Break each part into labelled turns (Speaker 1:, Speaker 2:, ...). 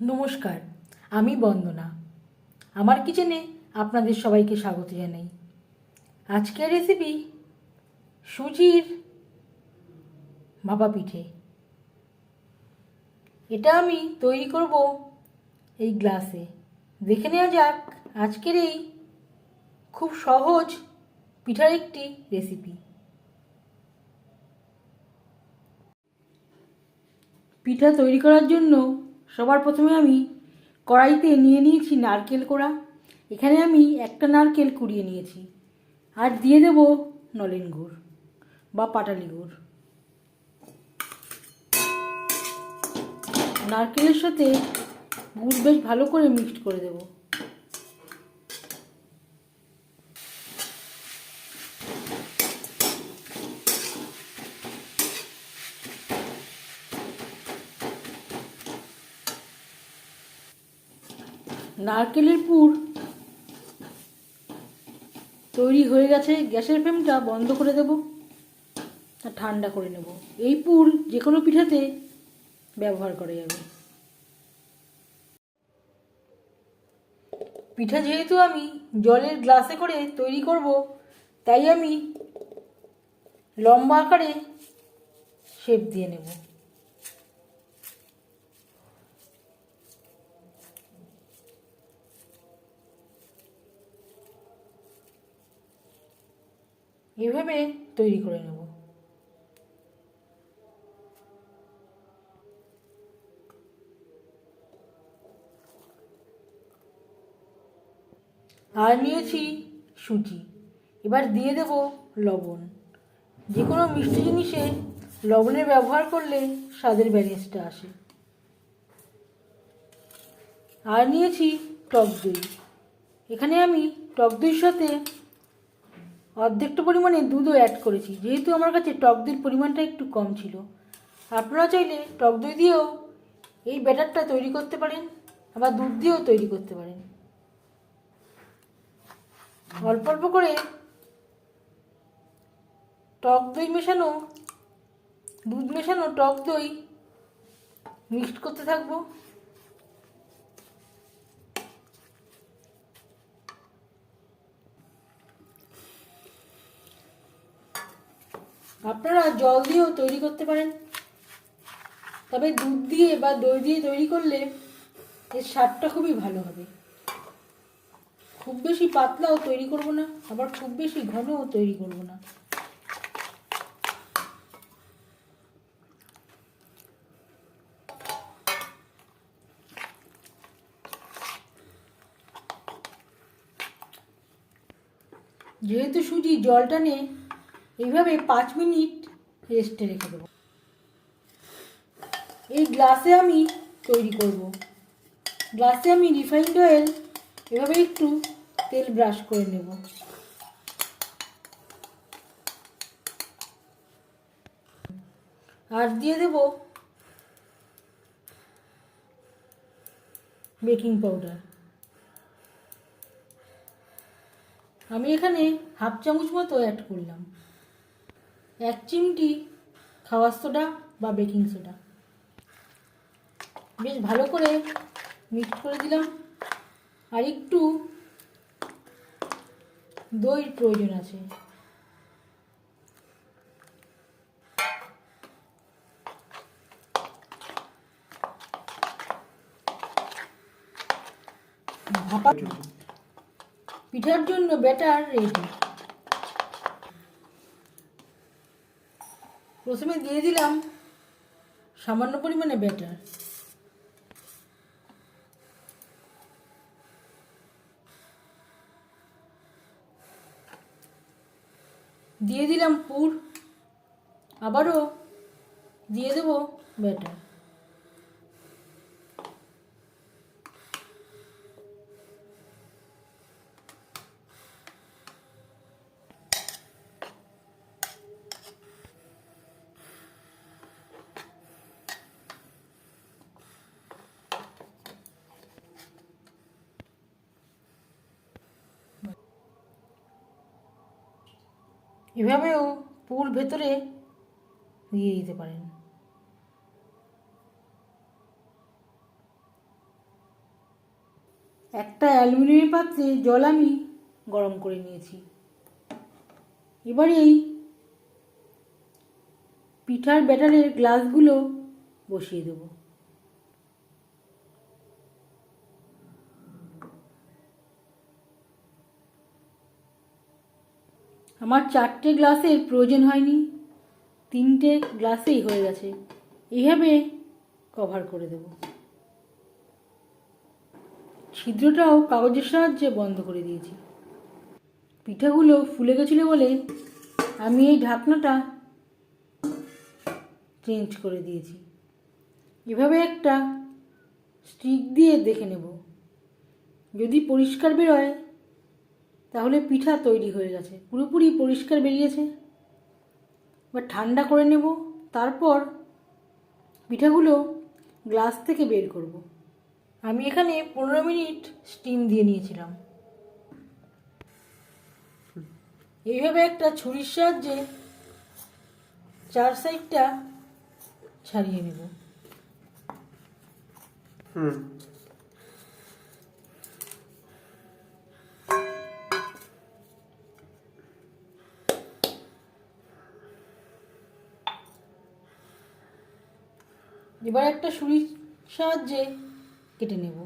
Speaker 1: নমস্কার, আমি বন্দনা। আমার কিচেনে আপনাদের সবাইকে স্বাগত জানাই। আজকের রেসিপি সুজির ভাপা পিঠে এটা আমি তৈরি করব এই গ্লাসে। দেখে নেওয়া যাক আজকের এই খুব সহজ পিঠার একটি রেসিপি পিঠা তৈরি করার জন্য সবার প্রথমে আমি কড়াইতে নিয়ে নিয়েছি নারকেল কোড়া। এখানে আমি একটা নারকেল কুড়িয়ে নিয়েছি। আর দিয়ে দেব নলেন গুড় বা পাটালি গুড়। নারকেলের সাথে গুড় বেশ ভালো করে মিক্সড করে দেব। নারকেলের পুর তৈরি হয়ে গেছে, গ্যাসের ফ্লেমটা বন্ধ করে দেব আর ঠান্ডা করে নেব। এই পুর যে কোনো পিঠাতে ব্যবহার করা যাবে। পিঠা যেহেতু আমি জলের গ্লাসে করে তৈরি করব, তাই আমি লম্বা আকারে শেপ দিয়ে নেব। এভাবে তৈরি করে নেব। আর নিয়েছি সুজি। এবার দিয়ে দেব লবণ। যে কোনো মিষ্টি জিনিসে লবণের ব্যবহার করলে স্বাদের ব্যালেন্সটা আসে। আর নিয়েছি টক দই। এখানে আমি টক দইয়ের সাথে অর্ধেকটা পরিমাণে দুধও অ্যাড করেছি। যেহেতু আমার কাছে টক দইয়ের পরিমাণটা একটু কম ছিল। আপনারা চাইলে টক দই দিয়েও এই ব্যাটারটা তৈরি করতে পারেন, আবার দুধ দিয়েও তৈরি করতে পারেন। অল্প অল্প করে টক দই মেশানো, দুধ মেশানো টক দই মিক্সড করতে থাকব। আপনারা জল দিয়েও তৈরি করতে পারেন। তবে দুধ দিয়ে বা দই দিয়ে তৈরি করলে এর স্বাদটা খুবই ভালো হবে। খুব বেশি পাতলাও তৈরি করব না, আবার খুব বেশি ঘনও তৈরি করব না। যেহেতু সুজি জলটা নে এইভাবে পাঁচ মিনিট রেস্টে রেখে দেবো। এই গ্লাসে আমি তৈরি করব। গ্লাসে আমি রিফাইন্ড অয়েল এভাবে একটু তেল ব্রাশ করে নেব। আর দিয়ে দেব বেকিং পাউডার আমি এখানে হাফ চামচ মতো অ্যাড করলাম। এক চিমটি খাওয়ার সোডা বা বেকিং সোডা। বেশ ভালো করে মিক্স করে দিলাম। আর একটু দইয়ের প্রয়োজন আছে। ভাপা পিঠার জন্য ব্যাটার রেডি প্রথমে দিয়ে দিলাম সামান্য পরিমাণে ব্যাটার দিয়ে দিলাম পুর আবারও দিয়ে দেবো ব্যাটার এভাবেও পুর ভেতরে দিয়ে দিতে পারেন। একটা অ্যালুমিনিয়াম পাত্রে জল আমি গরম করে নিয়েছি। এবার এই পিঠার ব্যাটারের গ্লাসগুলো বসিয়ে দেব। আমার চারটে গ্লাসের প্রয়োজন হয়নি। তিনটে গ্লাসেই হয়ে গেছে। এইভাবে কভার করে দেব। ছিদ্রটাও কাগজের সাহায্যে বন্ধ করে দিয়েছি। পিঠাগুলো ফুলে গেছিল বলে আমি এই ঢাকনাটা চেঞ্জ করে দিয়েছি। এভাবে একটা স্টিক দিয়ে দেখে নেব। যদি পরিষ্কার বেরোয় তাহলে পিঠা তৈরি হয়ে গেছে। পুরোপুরি পরিষ্কার বেরিয়েছে। এবার ঠান্ডা করে নেব, তারপর পিঠাগুলো গ্লাস থেকে বের করব। আমি এখানে পনেরো মিনিট স্টিম দিয়ে নিয়েছিলাম। এইভাবে একটা ছুরির সাহায্যে চার সাইডটা ছাড়িয়ে নেব।
Speaker 2: হুম।
Speaker 1: এবার একটা ছুরির সাহায্যে কেটে নেব।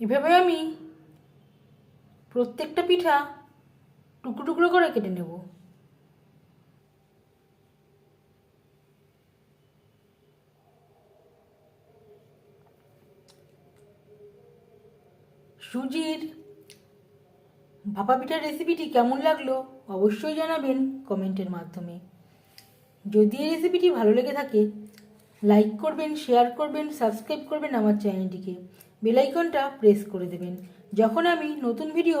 Speaker 1: এভাবে আমি প্রত্যেকটা পিঠা টুকরো টুকরো করে কেটে নেব। সুজির ভাপা পিঠার রেসিপিটি কেমন লাগল অবশ্যই জানাবেন কমেন্টের মাধ্যমে। যদি এই রেসিপিটি ভালো লেগে থাকে লাইক করবেন শেয়ার করবেন সাবস্ক্রাইব করবেন আমার চ্যানেলটিকে বেলাইকনটা প্রেস করে দেবেন। যখন আমি নতুন ভিডিও